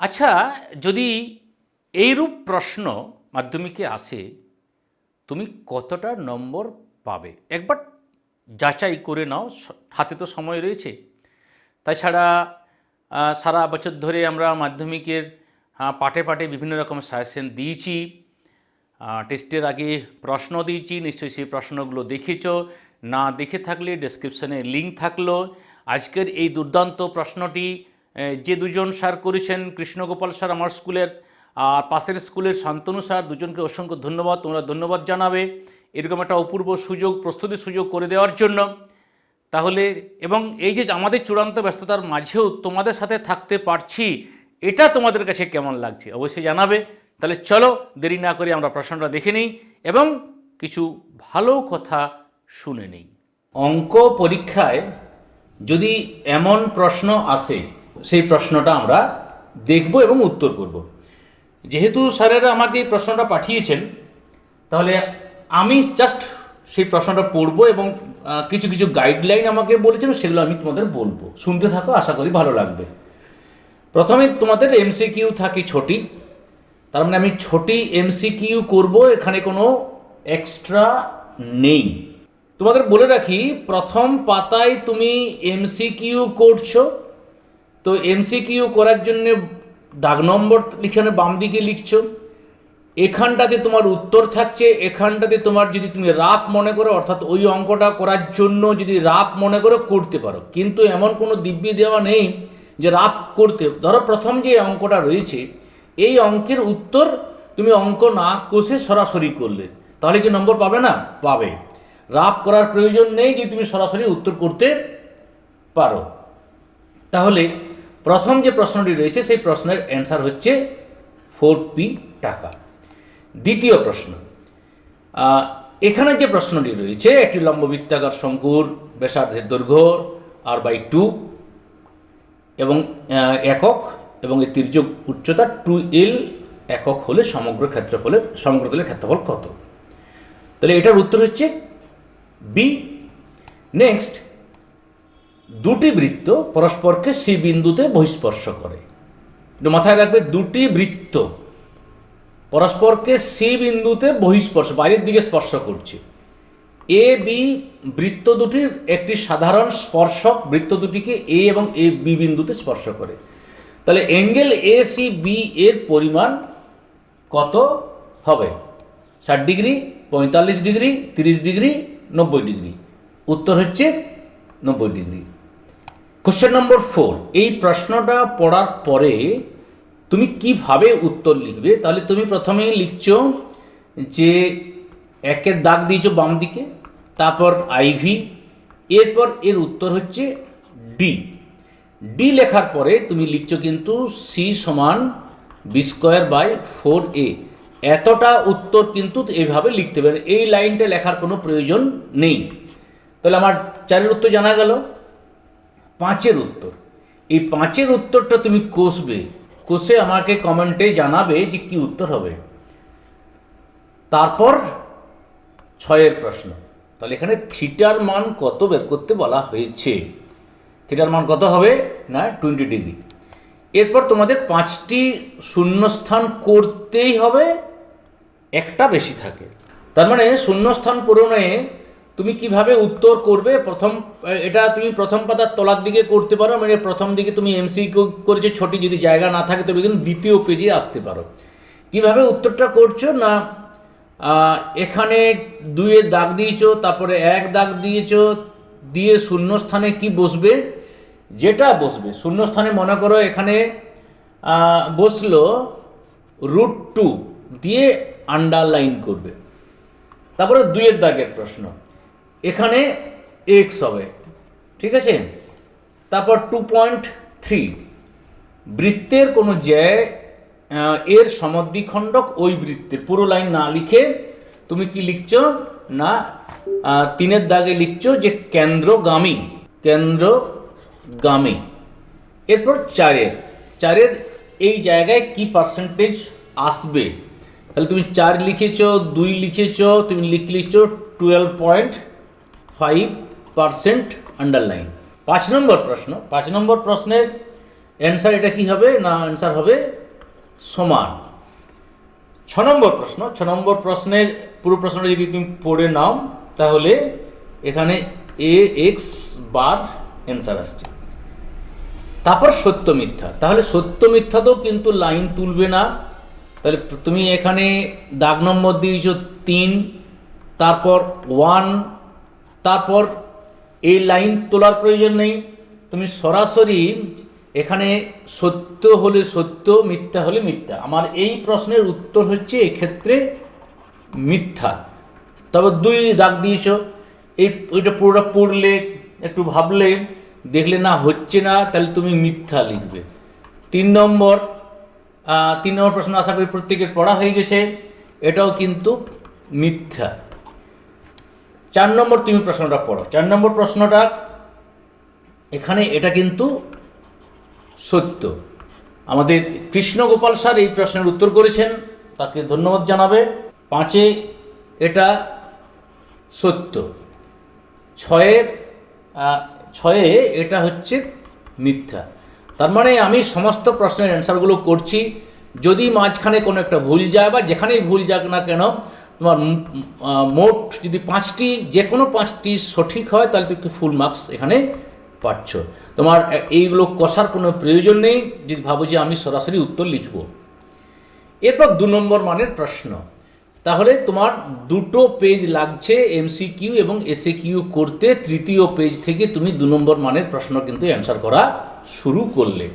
আচ্ছা যদি এইরূপ প্রশ্ন মাধ্যমিকে আসে, তুমি কতটা নম্বর পাবে? একবার যাচাই করে নাও হাতে তো সময় রয়েছে। তাছাড়া সারা বছর ধরে আমরা মাধ্যমিকের পাটে পাটে বিভিন্ন রকম সাজেশন দিয়েছি। টেস্টের আগে প্রশ্ন দিয়েছি, নিশ্চয়ই সেই প্রশ্নগুলো দেখেছ। না দেখে থাকলে ডেসক্রিপশনে লিঙ্ক থাকল। আজকের এই দুর্দান্ত প্রশ্নটি যে দুজন স্যার করেছেন কৃষ্ণগোপাল স্যার আমার স্কুলের, আর পাশের স্কুলের শান্তনু স্যার, দুজনকে অসংখ্য ধন্যবাদ। তোমরা ধন্যবাদ জানাবে এরকম একটা অপূর্ব সুযোগ, প্রস্তুতি সুযোগ করে দেওয়ার জন্য। তাহলে, এবং এই যে আমাদের চূড়ান্ত ব্যস্ততার মাঝেও তোমাদের সাথে থাকতে পারছি, এটা তোমাদের কাছে কেমন লাগছে অবশ্যই জানাবে। তাহলে চলো, দেরি না করে আমরা প্রশ্নটা দেখে নিই এবং কিছু ভালো কথা শুনে নিই। অঙ্ক পরীক্ষায় যদি এমন প্রশ্ন আসে সেই প্রশ্নটা আমরা দেখব এবং উত্তর করব। যেহেতু স্যারেরা আমাকে এই প্রশ্নটা পাঠিয়েছেন, তাহলে আমি জাস্ট সেই প্রশ্নটা পড়ব এবং কিছু কিছু গাইডলাইন আমাকে বলেছেন সেগুলো আমি তোমাদের বলব। শুনতে থাকো, আশা করি ভালো লাগবে। প্রথমে তোমাদের এমসিকিউ থাকে ছোটি। তার মানে আমি ছোটি এমসিকিউ করব, এখানে কোনো এক্সট্রা নেই। তোমাদের বলে রাখি, প্রথম পাতায় তুমি এমসিকিউ করছ তো এমসিকিউ করার জন্য দাগ নম্বর লিখানে বাম দিকে লিখছো। এখানটাতে তোমার উত্তর থাকছে, এখানটাতে তোমার যদি তুমি রাফ মনে করো, অর্থাৎ ওই অঙ্কটা করার জন্য যদি রাফ মনে করো, করতে পারো। কিন্তু এমন কোনো দিব্যি দেওয়া নেই যে রাফ করতে। ধরো প্রথম যে অঙ্কটা রয়েছে, এই অঙ্কের উত্তর তুমি অঙ্ক না কষে সরাসরি করলে। তাহলে কি নম্বর পাবে না? পাবে। রাফ করার প্রয়োজন নেই যে তুমি সরাসরি উত্তর করতে পারো। তাহলে প্রথম যে প্রশ্নটি রয়েছে, সেই প্রশ্নের অ্যান্সার হচ্ছে ফোর পি টাকা। দ্বিতীয় প্রশ্ন এখানে যে প্রশ্নটি রয়েছে, একটি লম্ববৃত্তাকার শঙ্কুর ব্যাসার্ধের দৈর্ঘ্য আর বাই টু এবং একক এবং এর তির্যক উচ্চতা টু এল একক হলে সমগ্র ক্ষেত্রফলের, সমগ্র তলের ক্ষেত্রফল কত? তাহলে এটার উত্তর হচ্ছে বি নেক্সট দুটি বৃত্ত পরস্পরকে সি বিন্দুতে বহিস্পর্শ করে। মাথায় রাখবে দুটি বৃত্ত পরস্পরকে সি বিন্দুতে বহিস্পর্শ, বাইরের দিকে স্পর্শ করছে। এ, বি বৃত্ত দুটির একটি সাধারণ স্পর্শক বৃত্ত দুটিকে এ এবং এ, বি বিন্দুতে স্পর্শ করে। তাহলে অ্যাঙ্গেল এ, সি, বি এর পরিমাণ কত হবে? ষাট ডিগ্রি, পঁয়তাল্লিশ ডিগ্রি, তিরিশ ডিগ্রি, নব্বই ডিগ্রি। উত্তর হচ্ছে নব্বই ডিগ্রি। কোশ্চেন নম্বর ফোর এই প্রশ্নটা পড়ার পরে তুমি কীভাবে উত্তর লিখবে? তাহলে তুমি প্রথমেই লিখছো যে একের দাগ দিয়েছ বাম দিকে, তারপর আইভি এরপর এর উত্তর হচ্ছে ডি ডি লেখার পরে তুমি লিখছো কিন্তু সি সমান B square by four A এতটা উত্তর কিন্তু এইভাবে লিখতে পারে। এই লাইনটা লেখার কোনো প্রয়োজন নেই। তাহলে আমার চারের উত্তর জানা গেল। পাঁচের উত্তর। এই পাঁচের উত্তরটা তুমি কষবে, কষে আমাকে কমেন্টে জানাবে যে কি উত্তর হবে। তারপর ছয়ের প্রশ্ন। তাহলে এখানে থিটার মান কত বের করতে বলা হয়েছে? থিটার মান কত হবে? না টোয়েন্টি ডিগ্রি। এরপর তোমাদের পাঁচটি শূন্যস্থান করতেই হবে, একটা বেশি থাকে। তার মানে শূন্যস্থান পূরণে তুমি কীভাবে উত্তর করবে? প্রথম এটা তুমি প্রথম পাতার তলার দিকে করতে পারো মানে প্রথম দিকে তুমি এমসি করেছ, ছোটি যদি জায়গা না থাকে তবে কিন্তু দ্বিতীয় পেজে আসতে পারো। কীভাবে উত্তরটা করছ? না এখানে দুইয়ের দাগ দিয়েছ, তারপরে এক দাগ দিয়েছ, দিয়ে শূন্যস্থানে কি বসবে? যেটা বসবে। শূন্যস্থানে মনে করো এখানে বসল রুট টু দিয়ে আন্ডারলাইন করবে। তারপরে দুইয়ের দাগের প্রশ্ন। এখানে এক্স হবে, ঠিক আছে? তারপর টু পয়েন্ট থ্রি বৃত্তের কোনো জ্যায় এর সমদ্বিখণ্ডক ওই বৃত্তের পুরো লাইন না লিখে তুমি কি লিখছ? না তিনের দাগে লিখছো যে কেন্দ্রগামী কেন্দ্রগামী। এরপর চারের চারের এই জায়গায় কি পার্সেন্টেজ আসবে? তাহলে তুমি চার লিখেছ, দুই লিখেছ, তুমি লিখ, লিখছো twelve point five percent underline পাঁচ নম্বর প্রশ্ন, পাঁচ নম্বর প্রশ্নের অ্যান্সার এটা কি হবে না অ্যান্সার হবে সমান? ছ নম্বর প্রশ্ন, ছ নম্বর প্রশ্নের পুরো প্রশ্নটা যদি তুমি পড়ে নাও, তাহলে এখানে এ এক্স বার অ্যান্সার আসছে। তারপর সত্য মিথ্যা, তাহলে সত্য মিথ্যাতেও কিন্তু লাইন তুলবে না। তাহলে তুমি এখানে দাগ নম্বর দিয়েছ তিন, তারপর ওয়ান তারপর এই লাইন তোলার প্রয়োজন নেই। তুমি সরাসরি এখানে সত্য হলে সত্য, মিথ্যা হলে মিথ্যা। আমার এই প্রশ্নের উত্তর হচ্ছে এক্ষেত্রে মিথ্যা। তবে দুই দাগ দিয়েছ। এই ওইটা পুরোটা পড়লে, একটু ভাবলে, দেখলে না হচ্ছে না, তাহলে তুমি মিথ্যা লিখবে। তিন নম্বর তিন নম্বর প্রশ্ন আশা করি প্রত্যেকের পড়া হয়ে গেছে। এটাও কিন্তু মিথ্যা। চার নম্বর তুমি প্রশ্নটা পড়ো। চার নম্বর প্রশ্নটা, এখানে এটা কিন্তু সত্য। আমাদের কৃষ্ণগোপাল স্যার এই প্রশ্নের উত্তর করেছেন, তাকে ধন্যবাদ জানাবে। পাঁচে এটা সত্য। ছয়ে ছয়ে এটা হচ্ছে মিথ্যা। তার মানে আমি সমস্ত প্রশ্নের অ্যান্সারগুলো করছি। যদি মাঝখানে কোনো একটা ভুল যায় বা যেখানেই ভুল যাক না কেন তোমার মোট যদি পাঁচটি যে কোনো পাঁচটি সঠিক হয়, তাহলে তুমি ফুল মার্কস এখানে পাচ্ছ। তোমার এইগুলো কষার কোনো প্রয়োজন নেই যদি ভাবো যে আমি সরাসরি উত্তর লিখব। এরপর দু নম্বর মানের প্রশ্ন। তাহলে তোমার দুটো পেজ লাগছে এমসিকিউ এবং এসএ কিউ করতে, তৃতীয় পেজ থেকে তুমি দু নম্বর মানের প্রশ্ন কিন্তু অ্যান্সার করা শুরু করলে।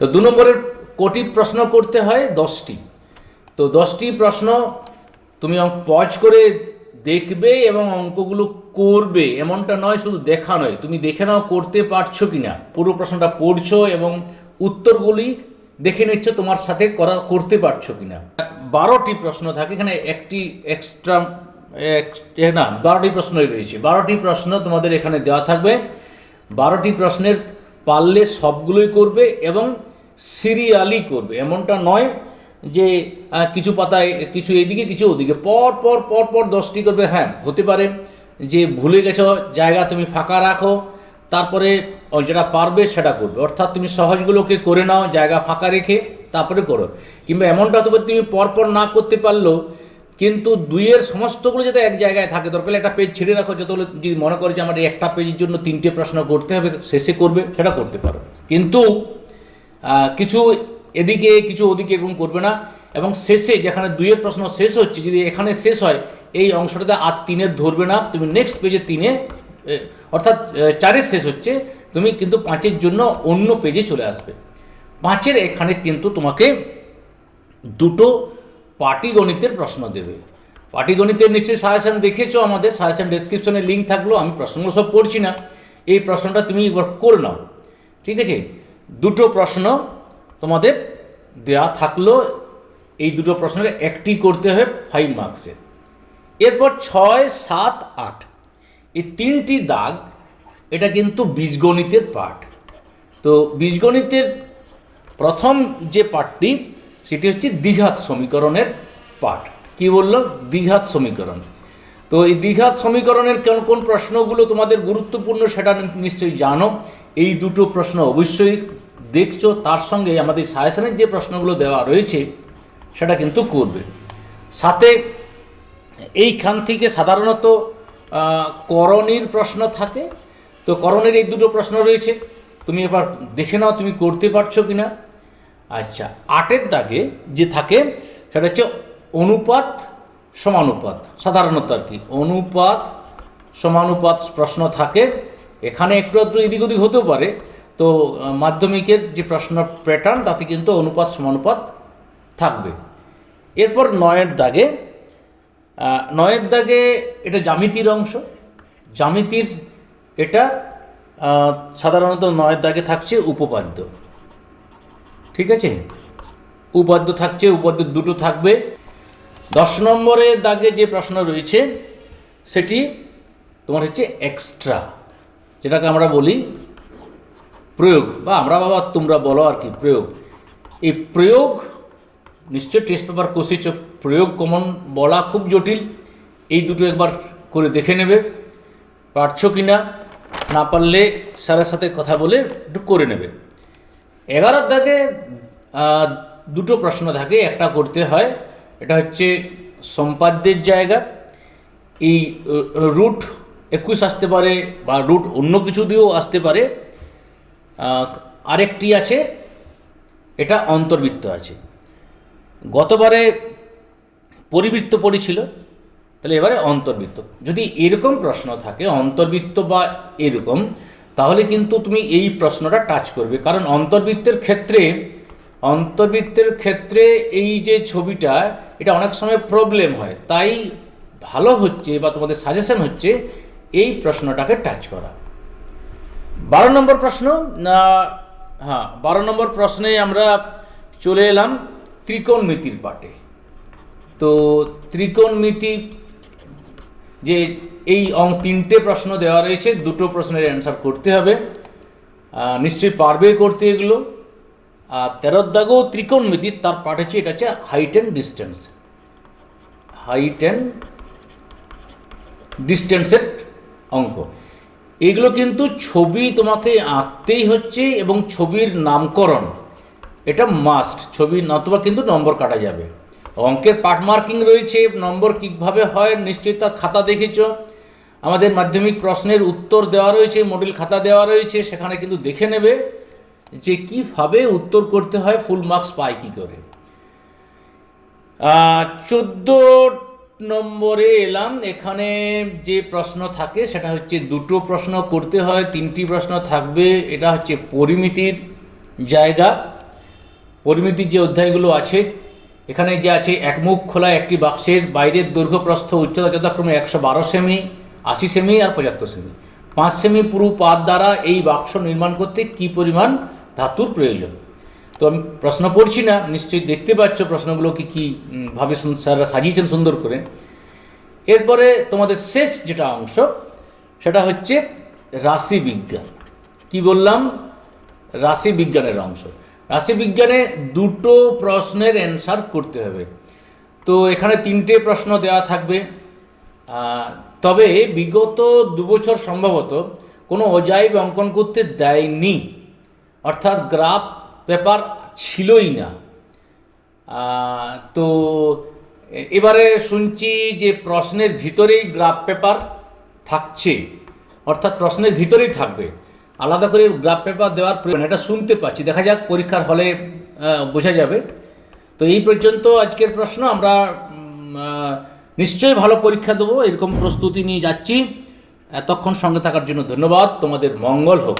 তো দু নম্বরের কোটি প্রশ্ন করতে হয়? দশটি। তো দশটি প্রশ্ন তুমি পজ করে দেখবে এবং অঙ্কগুলো করবে। এমনটা নয়, শুধু দেখা নয়। তুমি দেখে নাও করতে পারছ কিনা। পুরো প্রশ্নটা পড়ছো এবং উত্তরগুলি দেখে নিচ্ছ তোমার সাথে করা, করতে পারছ কিনা। বারোটি প্রশ্ন থাকে, এখানে একটি এক্সট্রা না, বারোটি প্রশ্নই রয়েছে। বারোটি প্রশ্ন তোমাদের এখানে দেওয়া থাকবে। বারোটি প্রশ্নের পারলে সবগুলোই করবে এবং সিরিয়ালি করবে। এমনটা নয় যে কিছু পাতায়, কিছু এদিকে কিছু ওদিকে। পর পর পর পর দশটি করবে হ্যাঁ হতে পারে। যে ভুলে গেছো, জায়গা তুমি ফাঁকা রাখো, তারপরে যেটা পারবে সেটা করবে। অর্থাৎ তুমি সহজগুলোকে করে নাও, জায়গা ফাঁকা রেখে, তারপরে করো। কিংবা এমনটা হতে পারে, তুমি পরপর না করতে পারলেও, কিন্তু দুইয়ের সমস্তগুলো যাতে এক জায়গায় থাকে, দরকার একটা পেজ ছেড়ে রাখো যতগুলো যদি মনে করে যে আমার একটা পেজের জন্য তিনটে প্রশ্ন করতে হবে, শেষে করবে, সেটা করতে পারো। কিন্তু কিছু এদিকে কিছু ওদিকে এরকম করবে না। এবং শেষে যেখানে দুইয়ের প্রশ্ন শেষ হচ্ছে, যদি এখানে শেষ হয়, এই অংশটাতে আর তিনের ধরবে না। তুমি নেক্সট পেজে তিনে অর্থাৎ চারের শেষ হচ্ছে। তুমি কিন্তু পাঁচের জন্য অন্য পেজে চলে আসবে। পাঁচের এখানে কিন্তু তোমাকে দুটো পাটিগণিতের প্রশ্ন দেবে। পাটিগণিতের নিশ্চয়ই সাজেশন দেখেছ আমাদের। সাজেশন ডেসক্রিপশনে লিঙ্ক থাকল। আমি প্রশ্নগুলো সব পড়ছি না। এই প্রশ্নটা তুমি একবার করে নাও। ঠিক আছে? দুটো প্রশ্ন তোমাদের দেয়া থাকল এই দুটো প্রশ্নকে একটি করতে হবে ফাইভ মার্কসের এরপর ছয়, সাত, আট, এই তিনটি দাগ, এটা কিন্তু বীজগণিতের পাঠ। তো বীজগণিতের প্রথম যে পাঠটি, সেটি হচ্ছে দ্বিঘাত সমীকরণের পাঠ। কি বললাম দ্বিঘাত সমীকরণ। তো এই দ্বিঘাত সমীকরণের কোন কোন প্রশ্নগুলো তোমাদের গুরুত্বপূর্ণ সেটা নিশ্চয়ই জানো। এই দুটো প্রশ্ন অবশ্যই দেখছ, তার সঙ্গে আমাদের সাজেশনের যে প্রশ্নগুলো দেওয়া রয়েছে, সেটা কিন্তু করবে। সাথে এইখান থেকে সাধারণত করণীর প্রশ্ন থাকে। তো করণের এই দুটো প্রশ্ন রয়েছে। তুমি এবার দেখে নাও তুমি করতে পারছ কি না আচ্ছা আটের দাগে যে থাকে, সেটা হচ্ছে অনুপাত সমানুপাত। সাধারণত আর কি, অনুপাত সমানুপাত প্রশ্ন থাকে। এখানে একটু একটু এদিক ওদিক হতেও পারে। তো মাধ্যমিকের যে প্রশ্ন প্যাটার্ন তাতে কিন্তু অনুপাত সমানুপাত থাকবে। এরপর নয়ের দাগে নয়ের দাগে এটা জ্যামিতির অংশ। জ্যামিতির এটা সাধারণত নয়ের দাগে থাকছে উপপাদ্য। ঠিক আছে? উপাদ্য থাকছে উপাদ্য দুটো থাকবে। দশ নম্বরের দাগে যে প্রশ্ন রয়েছে, সেটি তোমার হচ্ছে এক্সট্রা যেটাকে আমরা বলি প্রয়োগ। বা আমরা বাবা, তোমরা বলো আর কি, প্রয়োগ। এই প্রয়োগ নিশ্চয় টেস্ট পেপার কষিছ প্রয়োগ কমন বলা খুব জটিল। এই দুটো একবার করে দেখে নেবে। পারছ কি না না পারলে স্যারের সাথে কথা বলে একটু করে নেবে। এগারোর দাগে দুটো প্রশ্ন থাকে। একটা করতে হয়, এটা হচ্ছে সম্পাদ্যের জায়গা। এই, রুট একুশ আসতে পারে বা রুট অন্য কিছু দিয়েও আসতে পারে। আরেকটি আছে, এটা অন্তর্বৃত্ত আছে। গতবারে পরিবৃত্ত পড়েছিল, তাহলে এবারে অন্তর্বৃত্ত। যদি এরকম প্রশ্ন থাকে, অন্তর্বৃত্ত বা এরকম, তাহলে কিন্তু তুমি এই প্রশ্নটা টাচ করবে। কারণ অন্তর্বৃত্তের ক্ষেত্রে অন্তর্বৃত্তের ক্ষেত্রে এই যে ছবিটা, এটা অনেক সময় প্রবলেম হয়। তাই ভালো হচ্ছে বা তোমাদের সাজেশন হচ্ছে, এই প্রশ্নটাকে টাচ করা। বারো নম্বর প্রশ্ন হ্যাঁ বারো নম্বর প্রশ্নে আমরা চলে এলাম ত্রিকোণমিতির পাটে তো ত্রিকোণমিতি যে এই তিনটে প্রশ্ন দেওয়া রয়েছে, দুটো প্রশ্নের অ্যান্সার করতে হবে। নিশ্চয়ই পারবে করতে এগুলো। আর তেরোর দাগও ত্রিকোণমিতি, তার পাঠ হচ্ছে, এটা হচ্ছে height and distance height and ডিস্টেন্সের অঙ্ক। এগুলো কিন্তু ছবি তোমাকে আঁকতেই হচ্ছে এবং ছবির নামকরণ। এটা মাস্ট ছবি নতুবা কিন্তু নম্বর কাটা যাবে। অঙ্কের পার্ট মার্কিং রয়েছে, নম্বর কীভাবে হয় নিশ্চয়ই তার খাতা দেখেছ। আমাদের মাধ্যমিক প্রশ্নের উত্তর দেওয়া রয়েছে মডেল খাতা দেওয়া রয়েছে, সেখানে কিন্তু দেখে নেবে যে কীভাবে উত্তর করতে হয় ফুল মার্কস পায় কী করে। চোদ্দ নম্বরে এলাম। এখানে যে প্রশ্ন থাকে, সেটা হচ্ছে দুটো প্রশ্ন করতে হয়, তিনটি প্রশ্ন থাকবে। এটা হচ্ছে পরিমিতির জায়গা। পরিমিতির যে অধ্যায়গুলো আছে, এখানে যে আছে একমুখ খোলা একটি বাক্সের বাইরের দৈর্ঘ্য প্রস্থ উচ্চতা যথাক্রমে একশো বারো সেমি, আশি সেমি আর পঁচাত্তর সেমি। পাঁচ সেমি পুরু পাত দ্বারা এই বাক্স নির্মাণ করতে কি পরিমাণ ধাতুর প্রয়োজন? তো আমি প্রশ্ন পড়ছি না, নিশ্চয়ই দেখতে পাচ্ছ প্রশ্নগুলো কি ভাবে স্যাররা সাজিয়েছেন সুন্দর করে। এরপরে তোমাদের শেষ যেটা অংশ, সেটা হচ্ছে রাশি বিজ্ঞান। কি বললাম? রাশি বিজ্ঞানের অংশ। রাশি বিজ্ঞানে দুটো প্রশ্নের অ্যান্সার করতে হবে। তো এখানে তিনটে প্রশ্ন দেওয়া থাকবে। তবে বিগত দুবছর সম্ভবত কোনো অজাইব অঙ্কন করতে দেয়নি। অর্থাৎ গ্রাফ পেপার ছিলই না। তো এবারে শুনছি যে প্রশ্নের ভিতরেই গ্রাফ পেপার থাকছে, অর্থাৎ প্রশ্নের ভিতরেই থাকবে। আলাদা করে গ্রাফ পেপার দেওয়ার প্রয়োজন, এটা শুনতে পাচ্ছি। দেখা যাক পরীক্ষার হলে বোঝা যাবে। তো এই পর্যন্ত আজকের প্রশ্ন, আমরা নিশ্চয়ই ভালো পরীক্ষা দেবো, এরকম প্রস্তুতি নিয়ে যাচ্ছি। এতক্ষণ সঙ্গে থাকার জন্য ধন্যবাদ, তোমাদের মঙ্গল হোক।